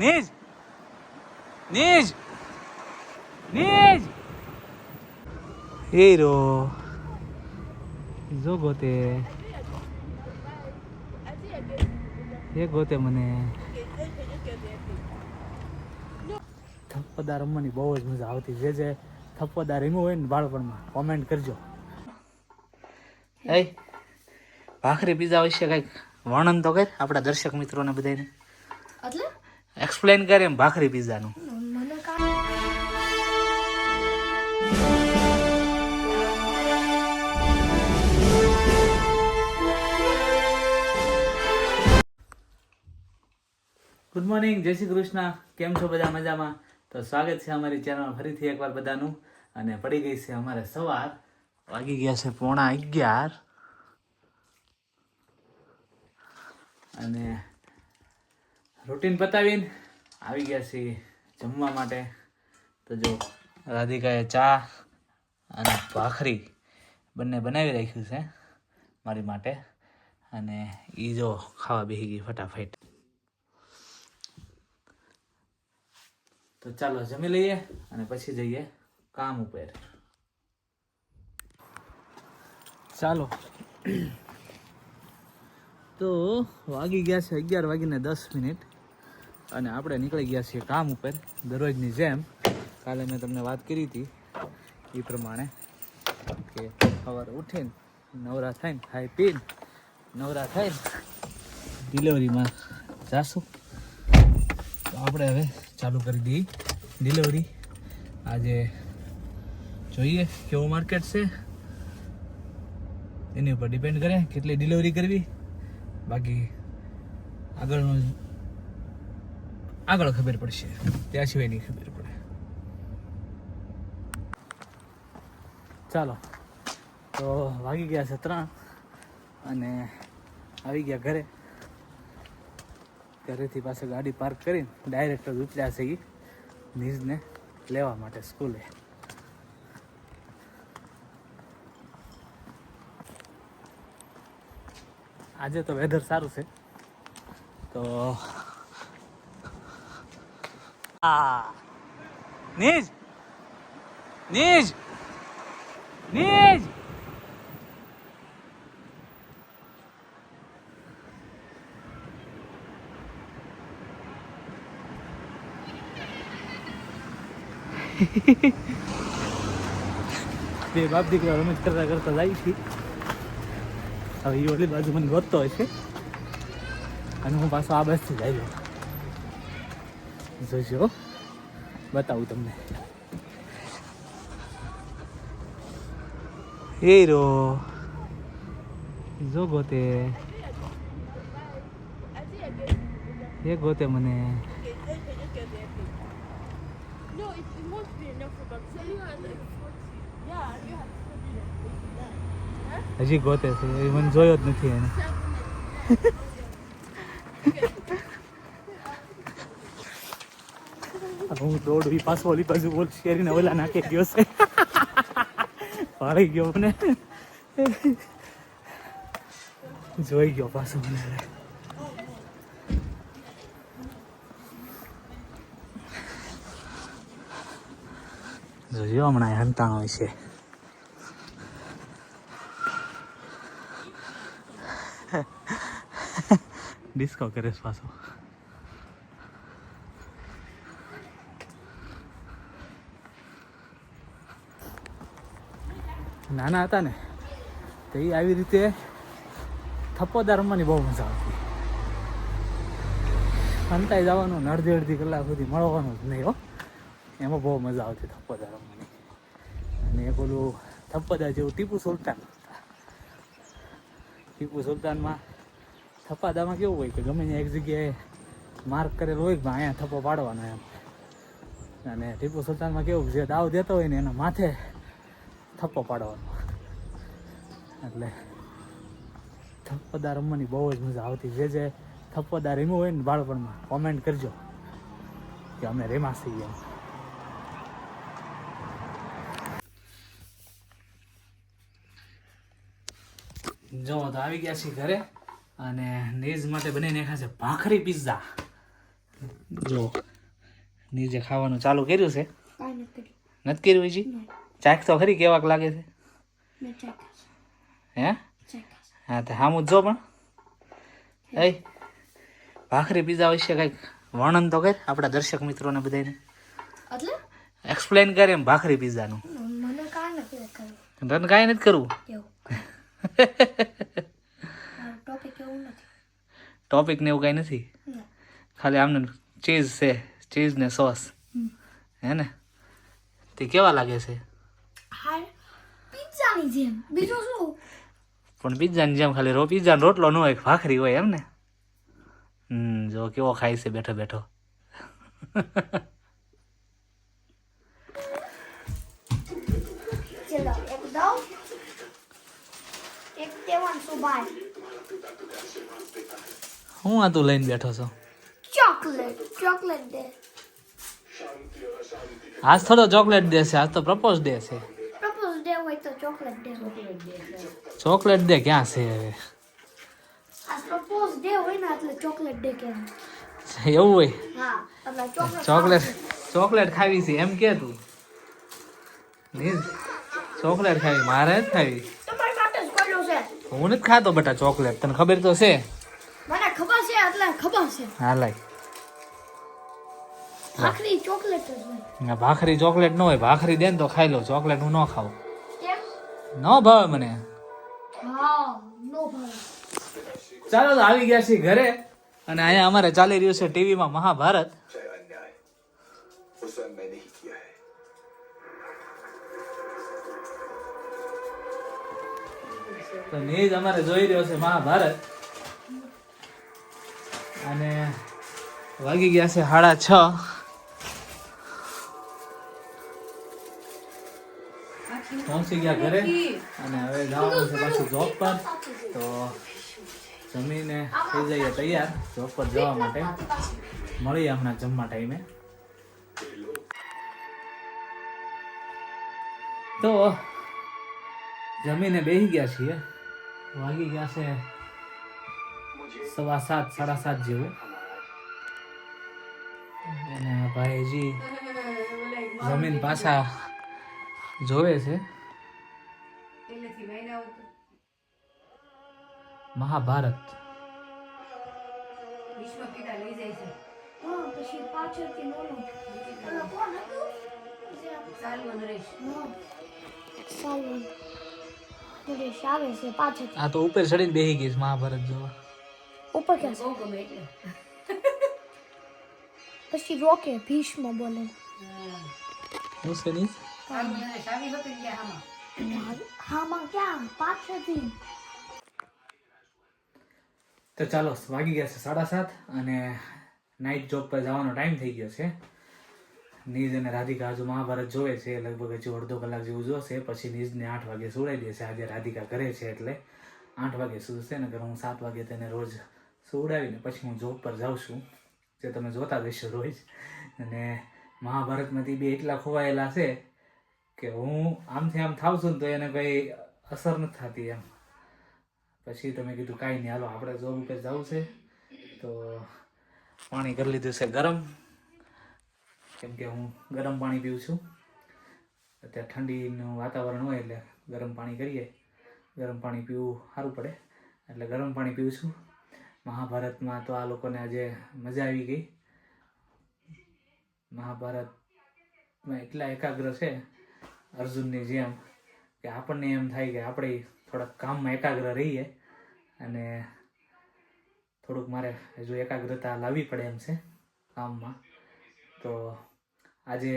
નીજ. નીજ. નીજ. Hero. જો ગોતે. એ ગોતે મને. થપ્પદાર રમવાની બહુ જ મજા આવતી. જે જે થપ્પદાર રમ્યું હોય ને બાળપણમાં કોમેન્ટ કરજો. એ ભાખરી પીઝા વિશે કંઈક વર્ણન તો કર આપણા દર્શક મિત્રોને બધાને એક્સપ્લેન કરે એમ ભાખરી પીઝાનું. ગુડ મોર્નિંગ જય શ્રી કૃષ્ણ. કેમ છો બધા મજામાં? તો સ્વાગત છે અમારી ચેનલ ફરીથી એકવાર બધાનું. અને પડી ગઈ છે અમારે સવાર. વાગી ગયા છે પોણા અગિયાર. અને રૂટીન પતાવીને આવી ગયા છીએ જમવા માટે. તો જો, રાધિકાએ ચા અને ભાખરી બંને બનાવી રાખ્યું છે મારી માટે. અને એ જો ખાવા બેસી ગઈ ફટાફટ. તો ચાલો જમી લઈએ અને પછી જઈએ કામ ઉપર. ચાલો. તો વાગી ગયા છે અગિયાર વાગીને દસ મિનિટ. અને આપણે નીકળી ગયા છીએ કામ ઉપર, દરરોજની જેમ. કાલે મેં તમને વાત કરી હતી એ પ્રમાણે કે સવારે ઉઠીને નવરા થઈને ખાઈ પીને નવરા થઈને ડિલિવરીમાં જાશું. તો આપણે હવે ચાલુ કરી દઈએ ડિલિવરી આજે જોઈએ કેવું માર્કેટ છે. એની ઉપર ડિપેન્ડ કરે કેટલી ડિલિવરી કરવી. બાકી આગળનું આગળ ખબર પડશે. ત્યાં સિવાય નહીં ખબર પડે. ચાલો. તો વાગી ગયા છે ત્રણ અને આવી ગયા ઘરે. ઘરેથી પાસે ગાડી પાર્ક કરીને ડાયરેક્ટ જ ઉતર્યા છે એ નીઝને લેવા માટે સ્કૂલે. આજે તો વેધર સારું છે. તો નીજ. નીજ. નીજ. બે બાપ દીકરા રમત કરતા કરતા જાય છે. હવે એ ઓલી બાજુ મને ગોતતો હોય છે. અને હું પાછો આ બસથી જાય. જોજો બતાવું તમને હીરો જો ગોતે એ ગોતે મને No, it, it won't be enough for them. So you had like 40. Yeah, you had 40. હજી ગોતે છે મને જોયો જ નથી એને દોડું પાછો ઓલી બાજુ બોલ શેરીને ઓલા નાખી ગયો છે. પાડી ગયો મને. જોઈ ગયો પાછો મને. જોજો હમણાં એ હંતાણો હોય છે. ડિસ્કો કરે પાછો. નાના હતા ને, તો એ આવી રીતે થપ્પોદાર રમવાની બહુ મજા આવતી. અંતાઈ જવાનું અડધી અડધી કલાક સુધી મળવાનું જ નહીં હો. એમાં બહુ મજા આવતી થપ્પોદાર રમવાની. અને એક ઓલું થપ્પદા જેવું ટીપુ સુલતાન. ટીપુ સુલતાનમાં થપ્પાદામાં કેવું હોય કે ગમે એક જગ્યાએ માર્ક કરેલો હોય કે અહીંયા થપ્પો પાડવાનો એમ. અને ટીપુ સુલતાનમાં કેવું જે દાવ દેતો હોય ને એના માથે થપ્પો પાડવાનો. એટલે થપ્પોદાર રમવાની બહુ જ મજા આવતી. જે જે થપ્પોદાર રમ્યું હોય ને બાળપણમાં કોમેન્ટ કરજો. કે અમે રેમા છીએ એમ. જો તો આવી ગયા છીએ ઘરે અને નીજ માટે બનીને છે ભાખરી પિઝા જો નીચે ખાવાનું ચાલુ કર્યું છે? નથી કર્યું. હજી? ચાખ તો ખરી કેવાક લાગે છે. હે? હા તો હામું જ પણ. એ ભાખરી પીઝા વિશે કંઈક વર્ણન તો કર આપણા દર્શક મિત્રોને બધાને એટલે? એક્સપ્લેન કરે એમ ભાખરી પીઝાનું. મને કાંઈ નથી કરવું તને કાંઈ નથી કરવું? એવું. ટોપિક ને એવું કાંઈ નથી? ખાલી આમને ચીઝ છે ચીઝ ને સોસ. હે ને? તે કેવા લાગે છે? પિઝાની જેમ બીજું શું? પણ પિઝાની જેમ ખાલી રો પિઝાનો રોટલો ન હોય ભાખરી હોય એમ ને. હમ જો કેવો ખાય છે બેઠો બેઠો. ચલો એક દઉં. એક તેવન સુભાઈ હું આ તું લઈને બેઠો છો? ચોકલેટ ચોકલેટ દે. આજ થોડો ચોકલેટ દેશે છે આજ તો પ્રપોઝ ડે છે હોય તો ચોકલેટ દે ચોકલેટ દે ક્યાં છે હવે? પ્રપોઝ ડે હોય ને એટલે ચોકલેટ ડે કે એવું હોય? હા ચોકલેટ ચોકલેટ ખાવી છે. એમ કે તું. નીલ ચોકલેટ ખાવી મારે જ ખાવી. હું નથી ખાતો બેટા ચોકલેટ તને ખબર તો છે? મને ખબર છે એટલે ખબર છે. હા લાય. ભાખરી ચોકલેટ ભાખરી ચોકલેટ ન હોય ભાખરી દે ને તો ખાઈ લો ચોકલેટ હું ન ખાઉં. ન ભાવે મને. ચાલો તો આવી ગયા છીએ ઘરે. અને અહીંયા અમારે ચાલી રહ્યું છે ટીવીમાં મહાભારત. તો અમારે જોઈ રહ્યો છે મહાભારત. અને વાગી ગયા છે સાડા છ. પહોંચી ગયા ઘરે અને હવે જવાનું છે પાછું જોબ પર. તો જમીને થઈ જઈએ તૈયાર જોબ પર જવા માટે. મળીએ હમણાં જમવા ટાઈમે તો જમીને બેસી ગયા છીએ. વાગી ગયા છે સવા સાત, સાડા સાત જેવું. અને આ ભાઈ હજી જમીન પાછા જોવે છે? મહાભારત. આ તો ઉપર ચડીને બેસી ગઈ મહાભારત જોવા. ઉપર ક્યાં છે? પછી રોકે ભીષ્મ બોલે. હું છે તો ચાલો, વાગી ગયા છે સાડા સાત અને નાઇટ જોબ પર જવાનો ટાઈમ થઈ ગયો છે. નીજ અને રાધિકા હજુ મહાભારત જોવે છે, લગભગ હજુ અડધો કલાક જેવું જોશે. પછી નીજને આઠ વાગે સુવડાવી દેશે. આજે રાધિકા કરે છે એટલે આઠ વાગે સુશે ને હું સાત વાગે તેને રોજ સુવડાવીને પછી હું જોબ પર જાઉં છું. જે તમે જોતા જશો રોજ. અને મહાભારતમાંથી બે એટલા ખોવાયેલા છે કે હું આમથી આમ થાવ છું ને તો એને કંઈ અસર નથી થતી એમ. પછી તમે કીધું કાંઈ નહીં, હાલો, આપણે જોબ ઉપર જવું છે. તો પાણી કરી લીધું છે ગરમ. કેમ કે હું ગરમ પાણી પીઉં છું. અત્યારે ઠંડીનું વાતાવરણ હોય એટલે ગરમ પાણી કરીએ. ગરમ પાણી પીવું સારું પડે. એટલે ગરમ પાણી પીઉં છું. મહાભારતમાં તો આ લોકોને આજે મજા આવી ગઈ. મહાભારતમાં એટલા એકાગ્ર છે. અર્જુનની જેમ કે આપણને એમ થાય કે આપણે થોડાક કામમાં એકાગ્ર રહીએ અને થોડુંક મારે હજુ એકાગ્રતા લાવવી પડે એમ છે કામમાં. તો આજે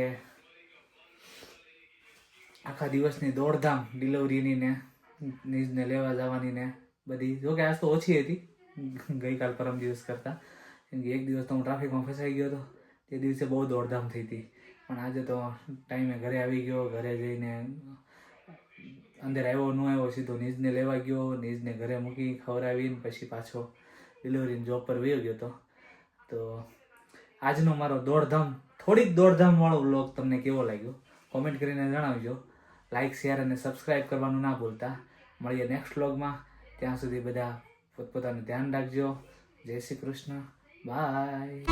આખા દિવસની દોડધામ ડિલિવરીની ને નીજને લેવા જવાની ને બધી, જો કે આજ તો ઓછી હતી, ગઈકાલ પરમ દિવસ કરતાં. કેમ કે એક દિવસ તો હું ટ્રાફિકમાં ફસાઈ ગયો હતો, તે દિવસે બહુ દોડધામ થઈ હતી. પણ આજે તો ટાઈમે ઘરે આવી ગયો, ઘરે જઈને અંદર આવ્યો, ન આવ્યો, સીધો નીજને લેવા ગયો, નીજને ઘરે મૂકી ખવડાવીને પછી પાછો ડિલિવરીની જોબ પર વયો ગયો હતો તો આજનો મારો દોડધામ, થોડીક દોડધામવાળો બ્લોગ તમને કેવો લાગ્યો? કોમેન્ટ કરીને જણાવજો. લાઇક શેર અને સબસ્ક્રાઈબ કરવાનું ના ભૂલતા. મળીએ નેક્સ્ટ વ્લોગમાં ત્યાં સુધી બધા પોતપોતાનું ધ્યાન રાખજો. જય શ્રી કૃષ્ણ. બાય